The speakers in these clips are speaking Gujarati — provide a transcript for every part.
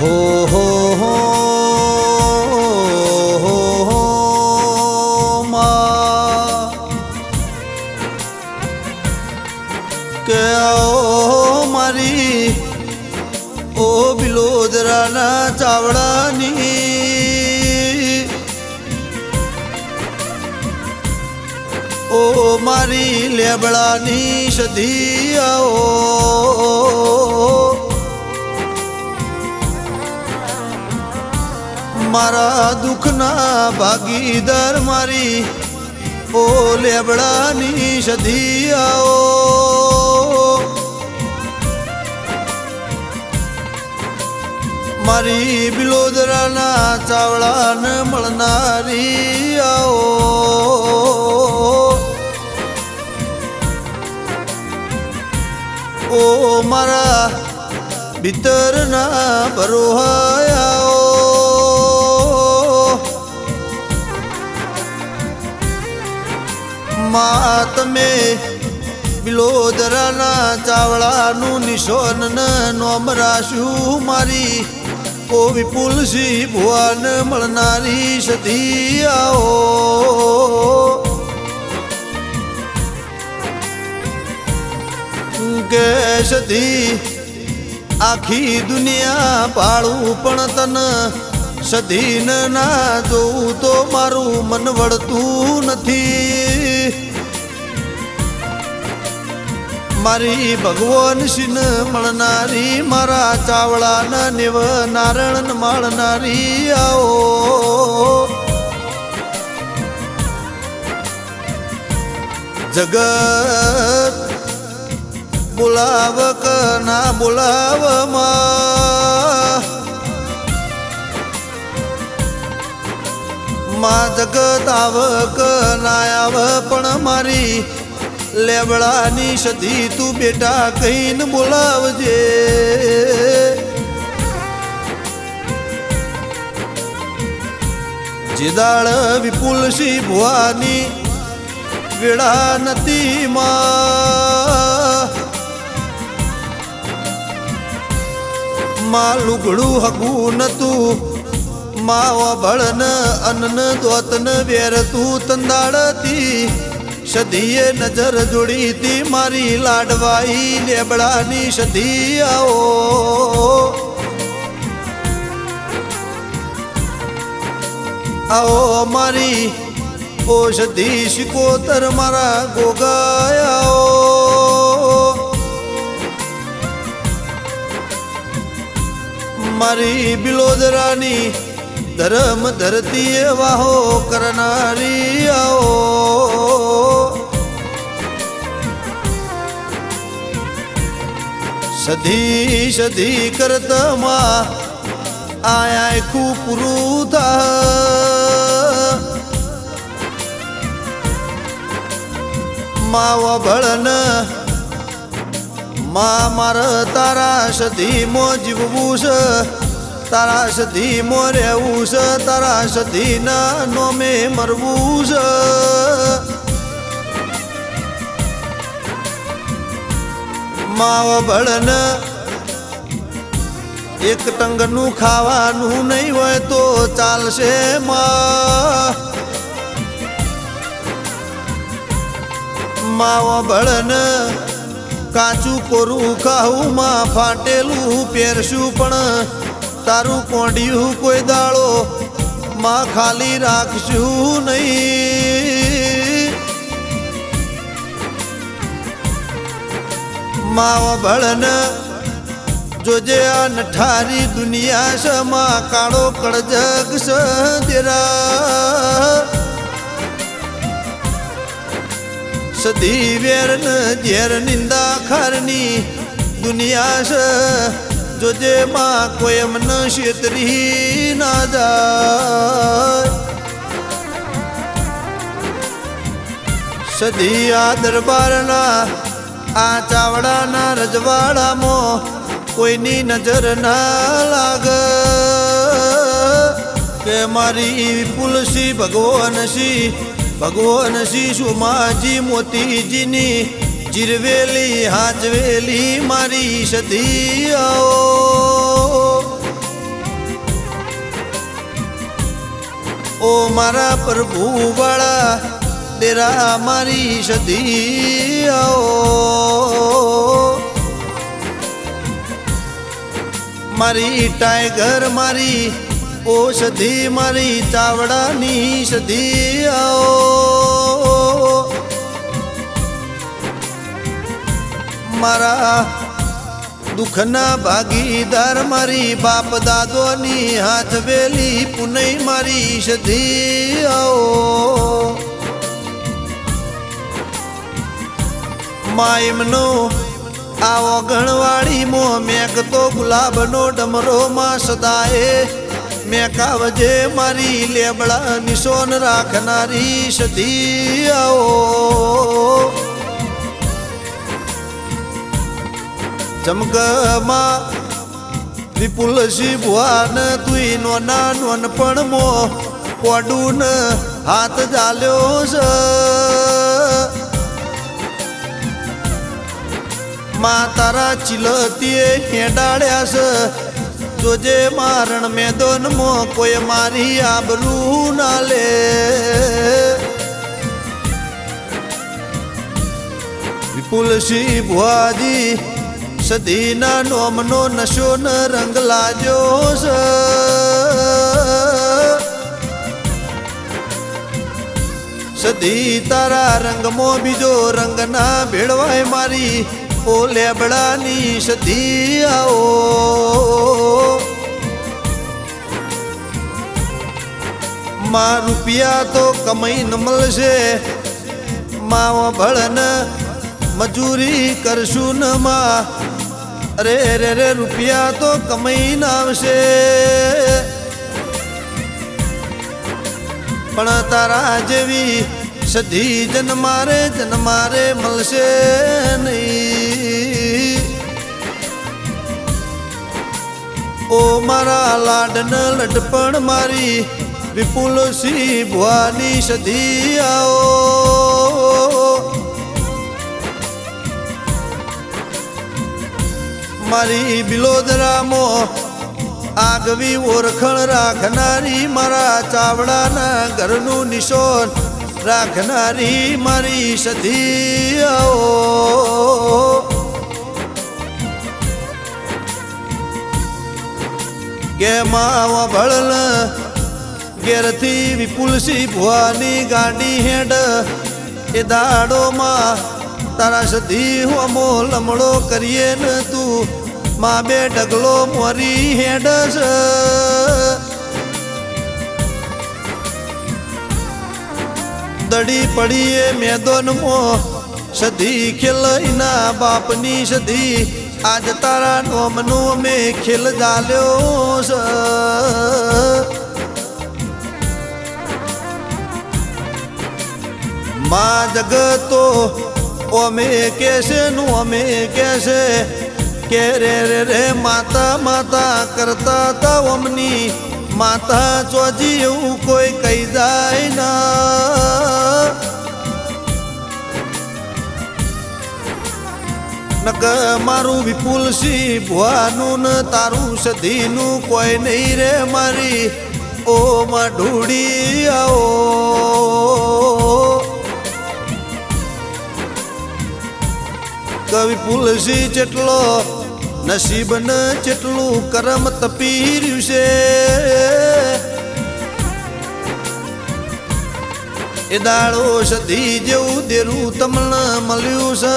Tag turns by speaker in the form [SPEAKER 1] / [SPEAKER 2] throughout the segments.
[SPEAKER 1] હો હો કે આવો મારી ઓ બિલોદરાના ચાવડાની. ઓ મારી લેબડાની સધી આવો. મારા દુઃખના ભાગીદાર મારી, ઓ લેબડાની આવો મારી બિલોદરાના ચાવડાને મળનારી આવો ઓ મારા ભીતરના ભરોહાયાઓ માં બિલોદરાના ચાવડાનું નિશોન નોમ રાશું મારી. ઓ વિપુલસિંહ ભુવાન મળનારી સતી આવો. કે સતી, આખી દુનિયા પાળું પણ તન. સધીન ના જોઉં તો મારું મન વળતું નથી. મારી ભગવાન સિન મળનારી મારા ચાવળાના નિવ નારાયણ માળનારી આવો જગત બોલાવ ક ના બોલાવમાં માં જગત આવ ક ના આવ પણ મારી લેબડાની સધી તું બેટા કહીને બોલાવજે. જેદાળ વિપુલસિંહ ભુવાની વેળા નથી માં. લુગડું હગું નતું, માવા ભળન અન્ન દોતન વેર તંદાળતી. સધીએ નજર જોડી તી મારી લાડવાઈ લેબડાની સધી આવો આવો મારી ઓ સધી શિકોતર મારા ગોગાયાઓ. મારી બિલોદરાની ધરમ ધરતીએ વાહો કરનારી આવો સધી સધી કરતમાં આયા ખૂબ પૂરું થા માવા ભળન મા માર તારા સધી મો જીવવું છે તારા સધી મો રહેવું છે તારા સધી ના નોમે મરવું છે માવ ભળન એક ટંગનું ખાવાનું નહીં હોય તો ચાલશે માવ ભળન કાચું કોરું ખાવું માં, ફાટેલું પહેરશું પણ તારું કોંડિયું કોઈ દાળો માં ખાલી રાખશું નહીં. માવ બળન. જોજે આ નઠારી દુનિયા છે માં કાળો કળજગ છે દેરા. સદી વેર ઝેર નિંદા ખારની દુનિયા છે જોજે માં કોઈ એમન શેતરી ના જાય. સદી આ દરબારના આ ચાવડાના રજવાડામાં કોઈની નજર ના લાગ. કે મારી પુલસી ભગવાન સિંહ ભગવાન સિંહ સુમાજી મોતીજીની જીરવેલી, હાજવેલી મારી સતી આવો ઓ મારા પ્રભુ વાળા ડેરા મારી સદી આવો મારી ટાઈગર મારી ઔષધી મારી ચાવડાની સદી આવો મારા દુઃખના ભાગીદાર મારી બાપ દાદોની હાથ વેલી પુનઈ મારી સધી આવો મા એમનો આવો ગણવાળી મો મેક તો ગુલાબનો ડમરો માં સદાએ મેકાવજે મારી લેબડા નિશોન રાખનારી સધી આવો ચમકમાં વિપુલ શિભવાન ભુવાન તુઈ નો નોનપણ મો કોડું હાથ જાલ્યો છે માં તારા ચિલતીએ હેડાડ્યા છે. જોજે મારણ મેદોન મો કોઈ મારી આબરૂ ના લે. વિપુલ સિંહ ભુવાજી સદીના નોમનો નશો ન રંગ લાજો સદી તારા રંગમાં બીજો રંગ ના ભેળવાય મારી. ઓ લેબડાની સધી આવો માં રૂપિયા તો કમાઈને મળશે. માવ ભળન મજૂરી કરશું ન માં. અરે રે રે રૂપિયા તો કમાઈને આવશે. પણ તારા જેવી સધી જન્મારે જન્મારે મળશે નહીં. ઓ મારા લાડન લટપણ મારી વિપુલ સિંહ ભુવાની સધી આવો મારી બિલોદરામો આગવી ઓળખણ રાખનારી મારા ચાવડાના ઘરનું નિશોન રાખનારી મારી સધી કે માવા ભળલ. ઘેરથી વિપુલસી ભુવાની ગાડી હેડ. એ દાડોમાં તારા સધી હોમો લમડો કરીએ ને તું. માં બે ઢગલો મોરી હેડ દડી પડીએ મેદોનમાં. સધી ખેલઈના બાપની સધી. આજ તારા નોમનું અમે ખેલ જાલ્યો છે. માં જગતો, અમે કેસે નું, અમે કેસે? કે રે રે રે, માતા માતા કરતા તા ઓમની. માતા ચોજી એવું કોઈ કહી જાય ના. નક મારું વિપુલ સિંહ, ભુવાનું ને તારું સધીનું કોઈ નહીં રે મારી. ઓ માં ઢૂડી આવો. કવિ પુલસી જેટલો નસીબ ન જેટલું કરમ તપી રહ્યું છે. એ દાડો સધી જેવું દેરું તમને મળ્યું છે.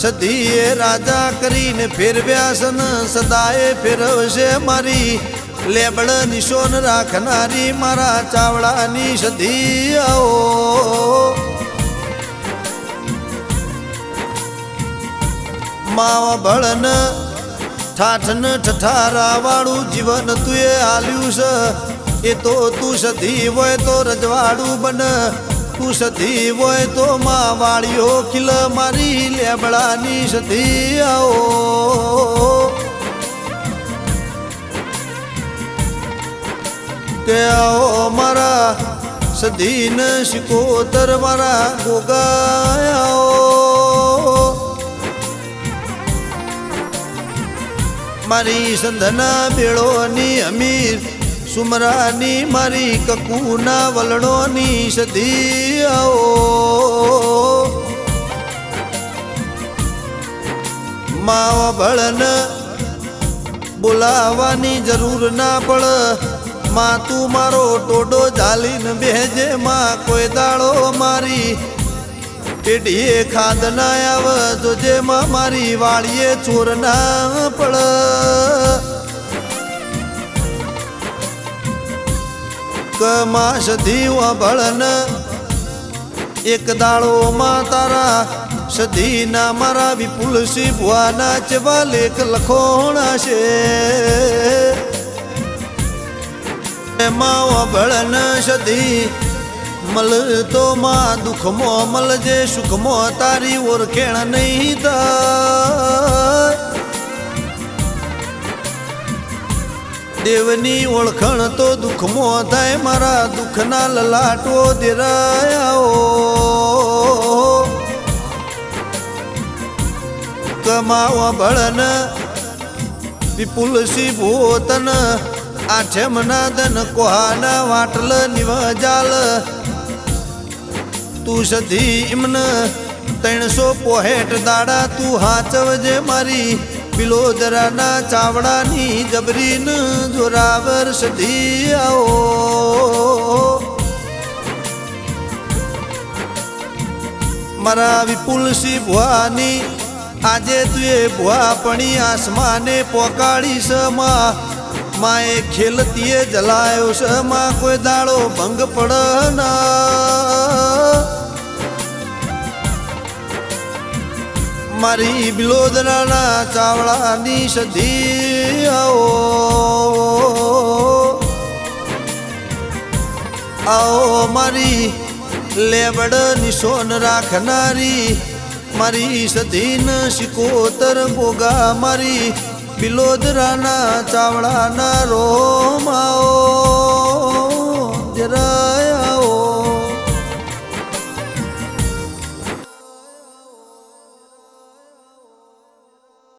[SPEAKER 1] સધી એ રાજા કરીને ફેરવ્યા સન સદાએ ફેરવશે મારી. લેબડ નિશોન રાખનારી મારા ચાવડાની આવો. માવા ભળન ઠાઠન ઠઠારા વાળું જીવન તુએ આલ્યું છે. એ તો તું સધી હોય તો રજવાડું બન. તું સતી હોય તો માં વાળીઓ ખીલ મારી લેબડાની સતી આવો. આવો મારા સધીન શિકોતર મારા ગોગાયાઓ મારી સંધના બેળોની અમીર સુમરાની મારી કકુના વલણોની સધી આવો માવ ભળન બોલાવાની જરૂર ના પડ. માં તું મારો ટોડો ઝાલીને બેજે માં કોઈ દાળો મારી પેઢીએ ખાદ ના આવ. જોજે માં મારી વાળીએ ચોર ના પડ. કમા સધી ભળન એક દાળોમાં તારા સધી ના મારા વિપુલ સિંહ ભુવાના ચેવા લેખ લખોણા છે. એમાં ભળન સધી મલ તો માં દુઃખમાં મલજે સુખમાં તારી ઓળખેણ નહીં થાય દેવની ઓળખણ તો દુઃખમાં થાય, મારા દુઃખના લલાટો દેરાયાઓ. કમાવા ભળન વિપુલ સિંહ ભૂતન, આઠમના દન કોહાના, વાટલ નિવજાલ. તું સધી ઇમન ત્રણસો પોહેટ દાડા તું હાચવજે મારી. બિલોદરાના ચાવડાની જબરીન જોરાવર સધી આવો. મારા વિપુલ સી ભુવાની, આજે તુએ ભુવા પણી આસમાને પોકાળી સમા માએ ખેલતીએ જલાયો સમા કોઈ દાડો ભંગ પડ ના. મારી બિલોદરાના ચાવડાની સધી આવો આવો મારી લેબડ નિશોન રાખનારી, મારી સધીન શિકોતર બોગા મારી બિલોદરાના ચાવડાના રોમાઓ